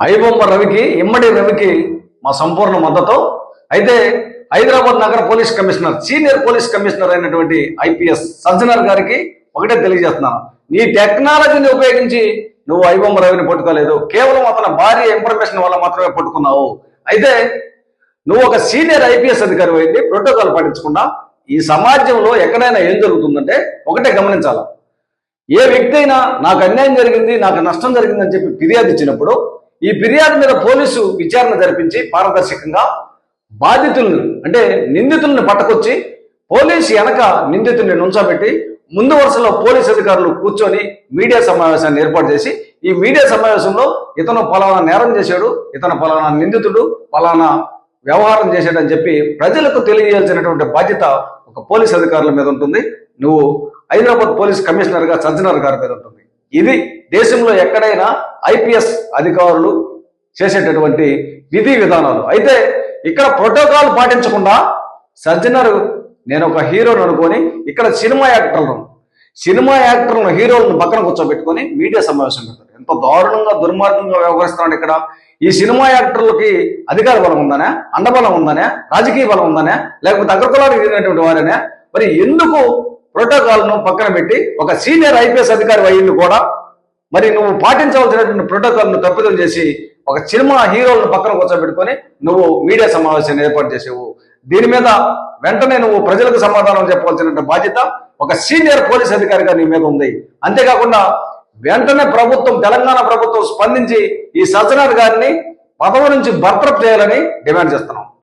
ఐబొమ్మ రవికి ఇమ్మడి రవికి మా సంపూర్ణ మద్దతు. అయితే హైదరాబాద్ నగర police commissioner senior police commissioner అయినటువంటి ఐపీఎస్ సజ్జనర్ గారికి ఒకటే తెలియజేస్తున్నాను. నీ టెక్నాలజీని ఉపయోగించి నువ్వు ఐబొమ్మ రవిని పట్టుకోలేదు. కేవలం అతని భార్య ఇన్ఫర్మేషన్ వల్ల మాత్రమే పట్టుకున్నావు. అయితే నువ్వు ఒక సీనియర్ ఐపీఎస్ అధికారి అయింది ప్రోటోకాల్ పాటించకుండా ఈ సమాజంలో ఎక్కడైనా ఏం జరుగుతుందంటే ఒకటే గమనించాల. ఏ వ్యక్తి అయినా నాకు అన్యాయం జరిగింది నాకు నష్టం జరిగిందని చెప్పి ఫిర్యాదు ఇచ్చినప్పుడు ఈ ఫిర్యాదు మీద పోలీసు విచారణ జరిపించి పారదర్శకంగా బాధితులను అంటే నిందితులను పట్టుకొచ్చి పోలీసు వెనక నిందితుల్ని నుంచోబెట్టి ముందు వరుసలో పోలీస్ అధికారులు కూర్చొని మీడియా సమావేశాన్ని ఏర్పాటు చేసి ఈ మీడియా సమావేశంలో ఇతను పలానా నేరం చేశాడు ఇతను పలానా నిందితుడు పలానా వ్యవహారం చేశాడని చెప్పి ప్రజలకు తెలియజేయాల్సినటువంటి బాధ్యత ఒక పోలీస్ అధికారుల మీద ఉంటుంది. నువ్వు హైదరాబాద్ పోలీస్ కమిషనర్గా సజ్జనర్ గారి మీద ఉంటుంది. ఇది దేశంలో ఎక్కడైనా ఐపీఎస్ అధికారులు చేసేటటువంటి విధి విధానాలు. అయితే ఇక్కడ ప్రోటోకాల్ పాటించకుండా సజ్జనర్ నేను ఒక హీరోని అనుకొని ఇక్కడ సినిమా యాక్టర్లను సినిమా యాక్టర్లను హీరోలను పక్కన కూర్చోబెట్టుకొని మీడియా సమావేశం పెడతారు. ఎంత దారుణంగా దుర్మార్గంగా వ్యవహరిస్తున్నాడు ఇక్కడ. ఈ సినిమా యాక్టర్లకి అధికార బలం ఉందనే అండబలం ఉందనే రాజకీయ బలం ఉందనే లేకపోతే అగ్రకులానికి తిరిగినటువంటి వారనే. మరి ఎందుకు ప్రోటోకాల్ను పక్కన పెట్టి ఒక సీనియర్ ఐపీఎస్ అధికారి అయ్యింది కూడా మరి నువ్వు పాటించవలసినటువంటి ప్రోటోకాల్ను తప్పిదం చేసి ఒక సినిమా హీరోలను పక్కన కూర్చోబెట్టుకొని నువ్వు మీడియా సమావేశాన్ని ఏర్పాటు చేసేవు. దీని మీద వెంటనే నువ్వు ప్రజలకు సమాధానం చెప్పవలసిన బాధ్యత ఒక సీనియర్ పోలీస్ అధికారిగా నీ మీద ఉంది. అంతేకాకుండా వెంటనే ప్రభుత్వం తెలంగాణ ప్రభుత్వం స్పందించి ఈ సజ్జనాథ్ గారిని పదవి నుంచి బర్తరఫ్ చేయాలని డిమాండ్ చేస్తున్నాం.